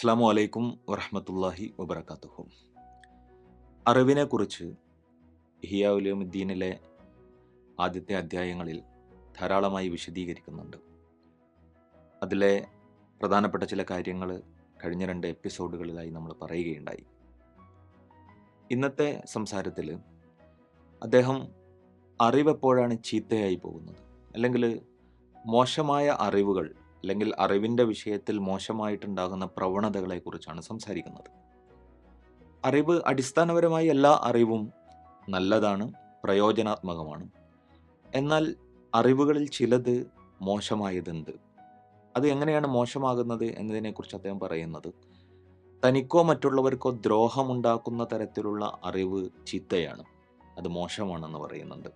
അസ്സാം വലൈക്കും വറഹമത്തല്ലാഹി വബർക്കാത്തുഹു അറിവിനെക്കുറിച്ച് ഹിയാവുലുദ്ദീനിലെ ആദ്യത്തെ അധ്യായങ്ങളിൽ ധാരാളമായി വിശദീകരിക്കുന്നുണ്ട്. അതിലെ പ്രധാനപ്പെട്ട ചില കാര്യങ്ങൾ കഴിഞ്ഞ രണ്ട് എപ്പിസോഡുകളിലായി നമ്മൾ പറയുകയുണ്ടായി. ഇന്നത്തെ സംസാരത്തിൽ അദ്ദേഹം അറിവെപ്പോഴാണ് ചീത്തയായി പോകുന്നത്? അല്ലെങ്കിൽ മോശമായ അറിവുകൾ അല്ലെങ്കിൽ അറിവിന്റെ വിഷയത്തിൽ മോശമായിട്ടുണ്ടാകുന്ന പ്രവണതകളെക്കുറിച്ചാണ് സംസാരിക്കുന്നത്. അറിവ് അടിസ്ഥാനപരമായി എല്ലാ അറിവും നല്ലതാണ് പ്രയോജനാത്മകമാണ്. എന്നാൽ അറിവുകളിൽ ചിലത് മോശമായതുണ്ട് അത് എങ്ങനെയാണ് മോശമാകുന്നത് എന്നതിനെക്കുറിച്ച് അദ്ദേഹം പറയുന്നത് തനിക്കോ മറ്റുള്ളവർക്കോ ദ്രോഹമുണ്ടാക്കുന്ന തരത്തിലുള്ള അറിവ് ചീത്തയാണ്. അത് മോശമാണെന്ന് പറയുന്നുണ്ട്.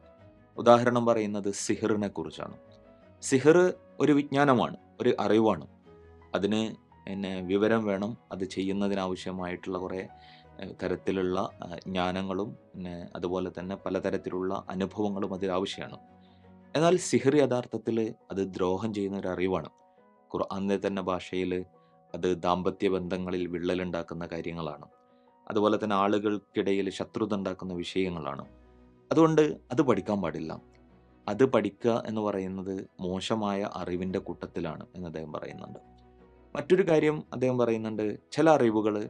ഉദാഹരണം പറയുന്നത് സിഹിറിനെ കുറിച്ചാണ് സിഹിർ ഒരു വിജ്ഞാനമാണ്. ഒരു അറിവാണ്. അതിന് പിന്നെ വിവരം വേണം. അത് ചെയ്യുന്നതിനാവശ്യമായിട്ടുള്ള കുറേ തരത്തിലുള്ള ജ്ഞാനങ്ങളും പിന്നെ അതുപോലെ തന്നെ പലതരത്തിലുള്ള അനുഭവങ്ങളും അതിലാവശ്യമാണ് എന്നാൽ സിഹിർ യഥാർത്ഥത്തിൽ അത് ദ്രോഹം ചെയ്യുന്ന ഒരു അറിവാണ്. ഖുർആാനിലെ തന്നെ ഭാഷയിൽ അത് ദാമ്പത്യ ബന്ധങ്ങളിൽ വിള്ളലുണ്ടാക്കുന്ന കാര്യങ്ങളാണ്. അതുപോലെ തന്നെ ആളുകൾക്കിടയിൽ ശത്രുത ഉണ്ടാക്കുന്ന വിഷയങ്ങളാണ്. അതുകൊണ്ട് അത് പഠിക്കാൻ പാടില്ല. അത് പഠിക്കുക എന്ന് പറയുന്നത് മോശമായ അറിവിന്റെ കൂട്ടത്തിലാണ് എന്ന് അദ്ദേഹം പറയുന്നുണ്ട്. മറ്റൊരു കാര്യം അദ്ദേഹം പറയുന്നുണ്ട് ചില അറിവുകൾ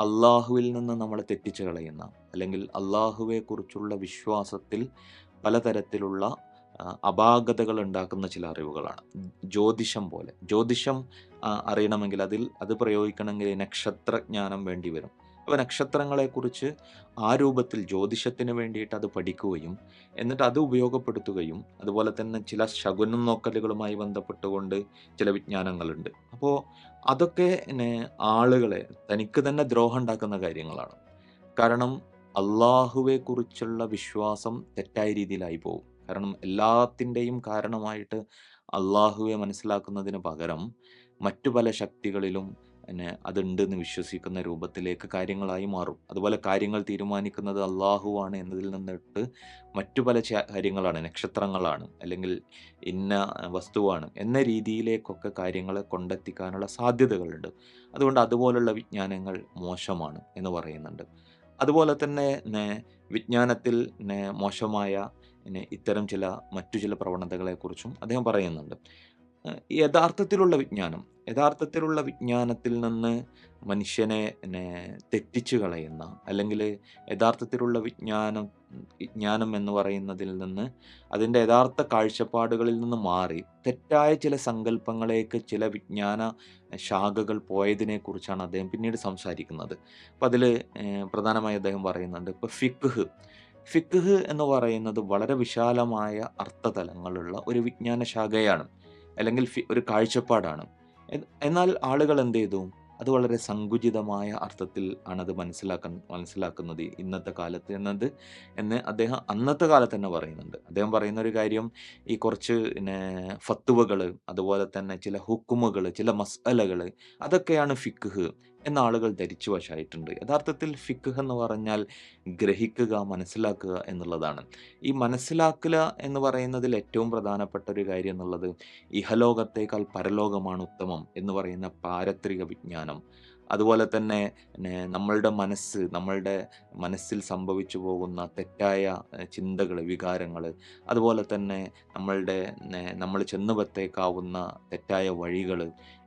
അള്ളാഹുവിൽ നിന്ന് നമ്മളെ തെറ്റിച്ച് കളയുന്ന അല്ലെങ്കിൽ അള്ളാഹുവെ കുറിച്ചുള്ള വിശ്വാസത്തിൽ പലതരത്തിലുള്ള അപാകതകൾ ഉണ്ടാക്കുന്ന ചില അറിവുകളാണ്. ജ്യോതിഷം പോലെ. ജ്യോതിഷം അറിയണമെങ്കിൽ അതിൽ അത് പ്രയോഗിക്കണമെങ്കിൽ നക്ഷത്രജ്ഞാനം വേണ്ടി വരും. അപ്പോൾ നക്ഷത്രങ്ങളെക്കുറിച്ച് ആ രൂപത്തിൽ ജ്യോതിഷത്തിന് വേണ്ടിയിട്ട് അത് പഠിക്കുകയും എന്നിട്ട് അത് ഉപയോഗപ്പെടുത്തുകയും അതുപോലെ തന്നെ ചില ശകുനം നോക്കലുകളുമായി ബന്ധപ്പെട്ടുകൊണ്ട് ചില വിജ്ഞാനങ്ങളുണ്ട്. അപ്പോൾ അതൊക്കെ ആളുകളെ തനിക്ക് തന്നെ ദ്രോഹം ഉണ്ടാക്കുന്ന കാര്യങ്ങളാണ്. കാരണം അള്ളാഹുവെ കുറിച്ചുള്ള വിശ്വാസം തെറ്റായ രീതിയിലായി പോകും കാരണം എല്ലാത്തിന്റെയും കാരണമായിട്ട് അള്ളാഹുവെ മനസ്സിലാക്കുന്നതിന് പകരം മറ്റു പല ശക്തികളിലും പിന്നെ അതുണ്ടെന്ന് വിശ്വസിക്കുന്ന രൂപത്തിലേക്ക് കാര്യങ്ങളായി മാറും. അതുപോലെ കാര്യങ്ങൾ തീരുമാനിക്കുന്നത് അള്ളാഹുവാണ് എന്നതിൽ നിന്നിട്ട് മറ്റു പല കാര്യങ്ങളാണ് നക്ഷത്രങ്ങളാണ് അല്ലെങ്കിൽ ഇന്ന വസ്തുവാണ് എന്ന രീതിയിലേക്കൊക്കെ കാര്യങ്ങളെ കൊണ്ടെത്തിക്കാനുള്ള സാധ്യതകളുണ്ട്. അതുകൊണ്ട് അതുപോലുള്ള വിജ്ഞാനങ്ങൾ മോശമാണ് എന്ന് പറയുന്നുണ്ട്. അതുപോലെ തന്നെ വിജ്ഞാനത്തിൽ മോശമായ ഇത്തരം ചില മറ്റു ചില പ്രവണതകളെക്കുറിച്ചും അദ്ദേഹം പറയുന്നുണ്ട്. യഥാർത്ഥത്തിലുള്ള വിജ്ഞാനം. യഥാർത്ഥത്തിലുള്ള വിജ്ഞാനത്തിൽ നിന്ന് മനുഷ്യനെ തെറ്റിച്ചു കളയുന്ന അല്ലെങ്കിൽ യഥാർത്ഥത്തിലുള്ള വിജ്ഞാനം വിജ്ഞാനം എന്ന് പറയുന്നതിൽ നിന്ന് അതിന്റെ യഥാർത്ഥ കാഴ്ചപ്പാടുകളിൽ നിന്ന് മാറി തെറ്റായ ചില സങ്കല്പങ്ങളേക്ക് ചില വിജ്ഞാന ശാഖകൾ പോയതിനെ കുറിച്ചാണ് അദ്ദേഹം പിന്നീട് സംസാരിക്കുന്നത്. അപ്പം അതിൽ പ്രധാനമായി അദ്ദേഹം പറയുന്നുണ്ട് ഇപ്പോൾ ഫിക്ഹ് ഫിക്ഹ് എന്ന് പറയുന്നത് വളരെ വിശാലമായ അർത്ഥതലങ്ങളുള്ള ഒരു വിജ്ഞാന ശാഖയാണ്. അല്ലെങ്കിൽ ഒരു കാഴ്ചപ്പാടാണ്. എന്നാൽ ആളുകൾ എന്ത് ചെയ്തു? അത് വളരെ സങ്കുചിതമായ അർത്ഥത്തിൽ ആണത് മനസ്സിലാക്കാൻ മനസ്സിലാക്കുന്നത് ഇന്നത്തെ കാലത്ത് എന്നത് എന്ന് അദ്ദേഹം അന്നത്തെ കാലത്ത് തന്നെ പറയുന്നുണ്ട്. അദ്ദേഹം പറയുന്ന ഒരു കാര്യം ഈ കുറച്ച് പിന്നെ ഫത്തുവകൾ അതുപോലെ തന്നെ ചില ഹുക്കുമുകൾ ചില മസ്അലകൾ അതൊക്കെയാണ് ഫിഖ് എന്ന ആളുകൾ ധരിച്ചു വശായിട്ടുണ്ട്. യഥാർത്ഥത്തിൽ ഫിഖ് എന്ന് പറഞ്ഞാൽ ഗ്രഹിക്കുക മനസ്സിലാക്കുക എന്നുള്ളതാണ്. ഈ മനസ്സിലാക്കുക എന്ന് പറയുന്നതിൽ ഏറ്റവും പ്രധാനപ്പെട്ട ഒരു കാര്യം എന്നുള്ളത് ഇഹലോകത്തേക്കാൾ പരലോകമാണ് ഉത്തമം എന്ന് പറയുന്ന പാരത്രിക വിജ്ഞാനം. അതുപോലെ തന്നെ നമ്മളുടെ മനസ്സ് നമ്മളുടെ മനസ്സിൽ സംഭവിച്ചു പോകുന്ന തെറ്റായ ചിന്തകൾ വികാരങ്ങൾ അതുപോലെ തന്നെ നമ്മളുടെ നമ്മൾ ചെന്നുപത്തേക്കാവുന്ന തെറ്റായ വഴികൾ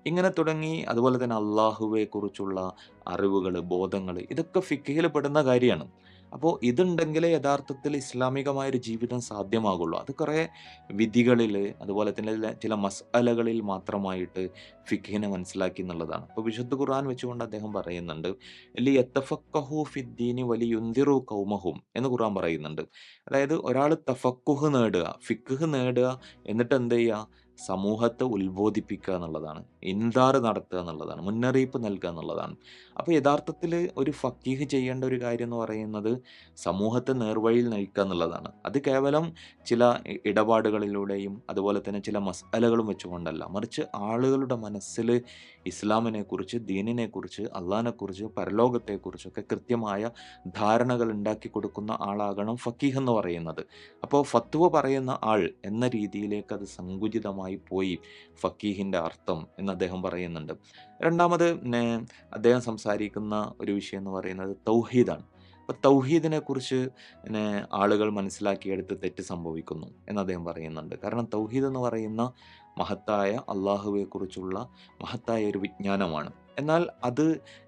ഇങ്ങനെ തുടങ്ങി അതുപോലെ തന്നെ അള്ളാഹുവെ കുറിച്ചുള്ള അറിവുകൾ ബോധങ്ങൾ ഇതൊക്കെ ഫിക്കയിൽ പെടുന്ന കാര്യമാണ്. അപ്പോൾ ഇതുണ്ടെങ്കിലേ യഥാർത്ഥത്തിൽ ഇസ്ലാമികമായ ഒരു ജീവിതം സാധ്യമാകുള്ളൂ. അത് കുറേ വിധികളിൽ അതുപോലെ തന്നെ ചില- മസാലകളിൽ മാത്രമായിട്ട് ഫിഖിനെ മനസ്സിലാക്കി എന്നുള്ളതാണ്. അപ്പോൾ വിശുദ്ധ ഖുർആൻ വെച്ചുകൊണ്ട് അദ്ദേഹം പറയുന്നുണ്ട് ലി യത്തഫക്കഹു ഫിദ്ദീനി വലി യുന്തിറു കൗമഹും എന്ന് ഖുർആൻ പറയുന്നുണ്ട്. അതായത് ഒരാൾ തഫക്കുഹ് നേടുക ഫിഖ് നേടുക എന്നിട്ട് എന്ത് ചെയ്യുക? സമൂഹത്തെ ഉത്ബോധിപ്പിക്കുക എന്നുള്ളതാണ് ഇൻതാറ് നടത്തുക എന്നുള്ളതാണ് മുന്നറിയിപ്പ് നൽകുക എന്നുള്ളതാണ്. അപ്പോൾ യഥാർത്ഥത്തിൽ ഒരു ഫക്കീഹ് ചെയ്യേണ്ട ഒരു കാര്യം എന്ന് പറയുന്നത് സമൂഹത്തെ നേർവഴിയിൽ നയിക്കുക എന്നുള്ളതാണ്. അത് കേവലം ചില ഇടപാടുകളിലൂടെയും അതുപോലെ തന്നെ ചില മസാലകളും വെച്ചുകൊണ്ടല്ല. മറിച്ച് ആളുകളുടെ മനസ്സിൽ ഇസ്ലാമിനെ കുറിച്ച് ദീനിനെ കുറിച്ച് പരലോകത്തെക്കുറിച്ചൊക്കെ കൃത്യമായ ധാരണകൾ ഉണ്ടാക്കി കൊടുക്കുന്ന ആളാകണം ഫക്കീഹ് എന്ന് പറയുന്നത്. അപ്പോൾ ഫത്വ പറയുന്ന ആൾ എന്ന രീതിയിലേക്ക് അത് സങ്കുചിതമായി വിശാലമായി പോയി ഫക്കീഹിന്റെ അർത്ഥം എന്ന് അദ്ദേഹം പറയുന്നുണ്ട്. രണ്ടാമത് അദ്ദേഹം സംസാരിക്കുന്ന ഒരു വിഷയം എന്ന് പറയുന്നത് തൗഹീദാണ്. അപ്പോൾ തൗഹീദിനെ കുറിച്ച് ആളുകൾ മനസ്സിലാക്കിയെടുത്ത് തെറ്റ് സംഭവിക്കുന്നു എന്ന് അദ്ദേഹം പറയുന്നുണ്ട്. കാരണം തൗഹീദ് എന്ന് പറയുന്ന മഹത്തായ അള്ളാഹുവെക്കുറിച്ചുള്ള മഹത്തായ ഒരു വിജ്ഞാനമാണ്. എന്നാൽ അത്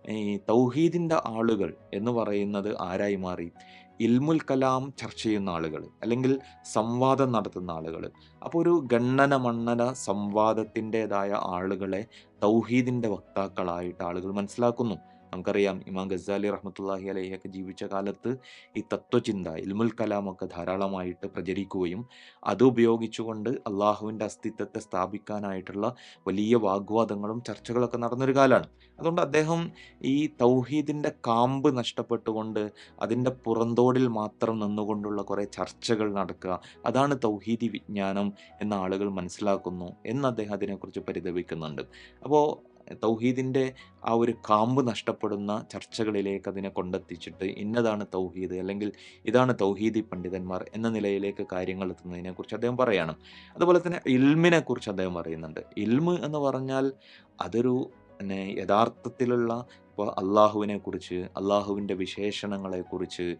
ഈ തൗഹീദിന്റെ ആളുകൾ എന്ന് പറയുന്നത് ആരായി മാറി? ഇൽമുൽ കലാം ചർച്ച ചെയ്യുന്ന ആളുകൾ അല്ലെങ്കിൽ സംവാദം നടത്തുന്ന ആളുകൾ. അപ്പോൾ ഒരു ഗണ്ണന മണ്ണന സംവാദത്തിന്റെതായ ആളുകളെ തൗഹീദിന്റെ വക്താക്കളായിട്ട് ആളുകൾ മനസ്സിലാക്കുന്നു. നമുക്കറിയാം ഇമാം ഗസാലി റഹ്മത്തുള്ളാഹി അലഹിയൊക്കെ ജീവിച്ച കാലത്ത് ഈ തത്വചിന്ത ഇൽമുൽ കലാമൊക്കെ ധാരാളമായിട്ട് പ്രചരിക്കുകയും അത് ഉപയോഗിച്ചുകൊണ്ട് അള്ളാഹുവിന്റെ അസ്തിത്വത്തെ സ്ഥാപിക്കാനായിട്ടുള്ള വലിയ വാഗ്വാദങ്ങളും ചർച്ചകളൊക്കെ നടന്നൊരു കാലമാണ്. അതുകൊണ്ട് അദ്ദേഹം ഈ തൗഹീദിന്റെ കാമ്പ് നഷ്ടപ്പെട്ടുകൊണ്ട് അതിന്റെ പുറന്തോടിൽ മാത്രം നിന്നുകൊണ്ടുള്ള കുറേ ചർച്ചകൾ നടക്കുക അതാണ് തൗഹീദി വിജ്ഞാനം എന്ന ആളുകൾ മനസ്സിലാക്കുന്നു എന്ന് അദ്ദേഹം അതിനെക്കുറിച്ച് പരിതപിക്കുന്നുണ്ട്. അപ്പോൾ തൗഹീദിന്റെ ആ ഒരു കാമ്പ് നഷ്ടപ്പെടുന്ന ചർച്ചകളിലേക്ക് അതിനെ കൊണ്ടെത്തിച്ചിട്ട് ഇന്നതാണ് തൗഹീദ് അല്ലെങ്കിൽ ഇതാണ് തൗഹീദി പണ്ഡിതന്മാർ എന്ന നിലയിലേക്ക് കാര്യങ്ങൾ എത്തുന്നതിനെക്കുറിച്ച് അദ്ദേഹം പറയാണ്. അതുപോലെ തന്നെ ഇൽമിനെക്കുറിച്ച് അദ്ദേഹം പറയുന്നുണ്ട്. ഇൽമ് എന്ന് പറഞ്ഞാൽ അതൊരു പിന്നെ യഥാർത്ഥത്തിലുള്ള ഇപ്പോൾ അള്ളാഹുവിനെ കുറിച്ച് അള്ളാഹുവിന്റെ വിശേഷണങ്ങളെക്കുറിച്ച്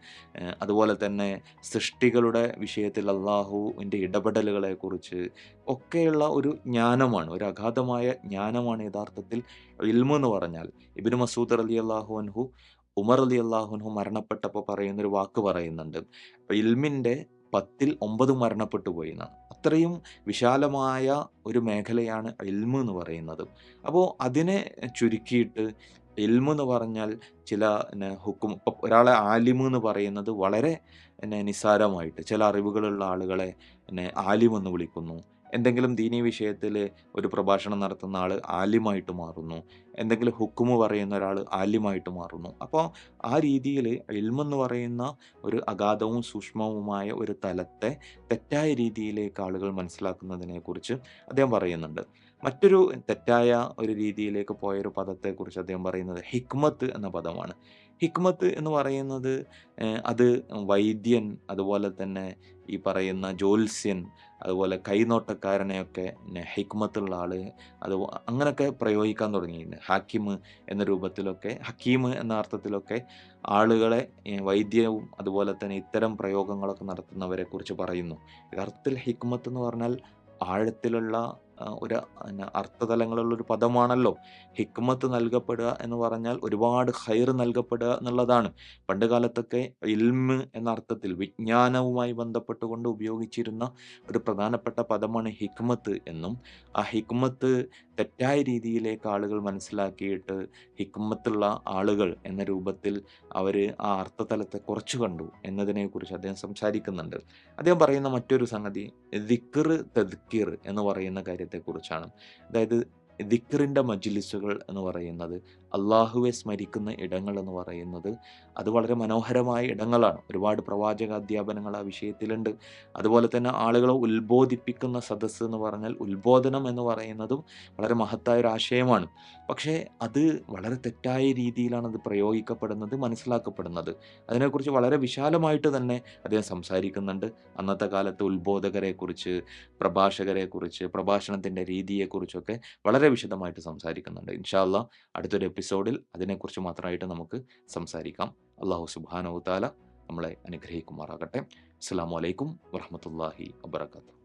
അതുപോലെ തന്നെ സൃഷ്ടികളുടെ വിഷയത്തിൽ അള്ളാഹുവിന്റെ ഇടപെടലുകളെക്കുറിച്ച് ഒക്കെയുള്ള ഒരു ജ്ഞാനമാണ് ഒരു അഗാധമായ ജ്ഞാനമാണ് യഥാർത്ഥത്തിൽ ഇൽമു എന്ന് പറഞ്ഞാൽ. ഇബിന് മസൂദ് അലി അള്ളാഹു അൻഹു ഉമർ അലി അള്ളാഹുൻഹു മരണപ്പെട്ടപ്പോൾ പറയുന്നൊരു വാക്ക് പറയുന്നുണ്ട്. ഇൽമിന്റെ പത്തിൽ ഒമ്പത് മരണപ്പെട്ടു പോയി എന്നാണ്. അത്രയും വിശാലമായ ഒരു മേഖലയാണ് ഇൽമു എന്ന് പറയുന്നത്. അപ്പോൾ അതിനെ ചുരുക്കിയിട്ട് ഇൽമു എന്ന് പറഞ്ഞാൽ ചില ഹുക്കും ഒരാളെ ആലിമ് എന്ന് പറയുന്നത് വളരെ നിസ്സാരമായിട്ട് ചില അറിവുകളുള്ള ആളുകളെ ആലിമെന്ന് വിളിക്കുന്നു. എന്തെങ്കിലും ദീനീ വിഷയത്തിൽ ഒരു പ്രഭാഷണം നടത്തുന്ന ആൾ ആലിമായിട്ട് മാറുന്നു. എന്തെങ്കിലും ഹുക്കുമ് പറയുന്ന ഒരാൾ ആലിമായിട്ട് മാറുന്നു. അപ്പോൾ ആ രീതിയിൽ ഇൽമെന്ന് പറയുന്ന ഒരു അഗാധവും സൂക്ഷ്മവുമായ ഒരു തലത്തെ തെറ്റായ രീതിയിലേക്ക് ആളുകൾ മനസ്സിലാക്കുന്നതിനെക്കുറിച്ച് അദ്ദേഹം പറയുന്നുണ്ട്. മറ്റൊരു തെറ്റായ ഒരു രീതിയിലേക്ക് പോയൊരു പദത്തെക്കുറിച്ച് അദ്ദേഹം പറയുന്നത് ഹിക്മത്ത് എന്ന പദമാണ്. ഹിക്മത്ത് എന്ന് പറയുന്നത് അത് വൈദ്യൻ അതുപോലെ തന്നെ ഈ പറയുന്ന ജ്യോത്സ്യൻ അതുപോലെ കൈനോട്ടക്കാരനെയൊക്കെ ഹിക്മത്തുള്ള ആൾ അത് അങ്ങനെയൊക്കെ പ്രയോഗിക്കാൻ തുടങ്ങിയിരുന്നു ഹാക്കിം എന്ന രൂപത്തിലൊക്കെ ഹക്കീം എന്ന അർത്ഥത്തിലൊക്കെ ആളുകളെ വൈദ്യവും അതുപോലെ തന്നെ ഇത്തരം പ്രയോഗങ്ങളൊക്കെ നടത്തുന്നവരെ കുറിച്ച് പറയുന്നു. യഥാർത്ഥത്തിൽ ഹിക്മത്ത് എന്ന് പറഞ്ഞാൽ ആഴത്തിലുള്ള ഒരു അർത്ഥതലങ്ങളുള്ള ഒരു പദമാണല്ലോ. ഹിക്മത്ത് നൽകപ്പെടുക എന്ന് പറഞ്ഞാൽ ഒരുപാട് ഹൈർ നൽകപ്പെടുക എന്നുള്ളതാണ്. പണ്ട് കാലത്തൊക്കെ ഇൽമ് എന്ന അർത്ഥത്തിൽ വിജ്ഞാനവുമായി ബന്ധപ്പെട്ടുകൊണ്ട് ഉപയോഗിച്ചിരുന്ന ഒരു പ്രധാനപ്പെട്ട പദമാണ് ഹിക്മത്ത് എന്നും ആ ഹിക്മത്ത് തെറ്റായ രീതിയിലേക്ക് ആളുകൾ മനസ്സിലാക്കിയിട്ട് ഹിക്മത്തുള്ള ആളുകൾ എന്ന രൂപത്തിൽ അവർ ആ അർത്ഥതലത്തെ കുറച്ചു കണ്ടു എന്നതിനെക്കുറിച്ച് അദ്ദേഹം സംസാരിക്കുന്നുണ്ട്. അദ്ദേഹം പറയുന്ന മറ്റൊരു സംഗതി ദിക്കർ തദ്ക്കീർ എന്ന് പറയുന്ന കാര്യത്തെക്കുറിച്ചാണ് അതായത് ദിക്കറിന്റെ മജ്ലിസുകൾ എന്ന് പറയുന്നത് അള്ളാഹുവെ സ്മരിക്കുന്ന ഇടങ്ങൾ എന്ന് പറയുന്നത് അത് വളരെ മനോഹരമായ ഇടങ്ങളാണ്. ഒരുപാട് പ്രവാചക അധ്യാപനങ്ങൾ ആ വിഷയത്തിലുണ്ട്. അതുപോലെ തന്നെ ആളുകളെ ഉത്ബോധിപ്പിക്കുന്ന സദസ്സ് എന്ന് പറഞ്ഞാൽ ഉത്ബോധനം എന്ന് പറയുന്നതും വളരെ മഹത്തായ ഒരു ആശയമാണ്. പക്ഷേ അത് വളരെ തെറ്റായ രീതിയിലാണ് അത് പ്രയോഗിക്കപ്പെടുന്നത് മനസ്സിലാക്കപ്പെടുന്നത്. അതിനെക്കുറിച്ച് വളരെ വിശാലമായിട്ട് തന്നെ അദ്ദേഹം സംസാരിക്കുന്നുണ്ട്. അന്നത്തെ കാലത്ത് ഉത്ബോധകരെക്കുറിച്ച് പ്രഭാഷകരെക്കുറിച്ച് പ്രഭാഷണത്തിന്റെ രീതിയെക്കുറിച്ചൊക്കെ വളരെ വിശദമായിട്ട് സംസാരിക്കുന്നുണ്ട്. ഇൻഷാല്ല അടുത്തൊരു എപ്പിസോഡിൽ അതിനെക്കുറിച്ച് മാത്രമായിട്ട് നമുക്ക് സംസാരിക്കാം. അള്ളാഹു സുബാനോ താല നമ്മളെ അനുഗ്രഹിക്കുമാറാകട്ടെ. അസ്സാം വലൈക്കും വറഹമത്തല്ലാഹി വാബർക്കാത്തു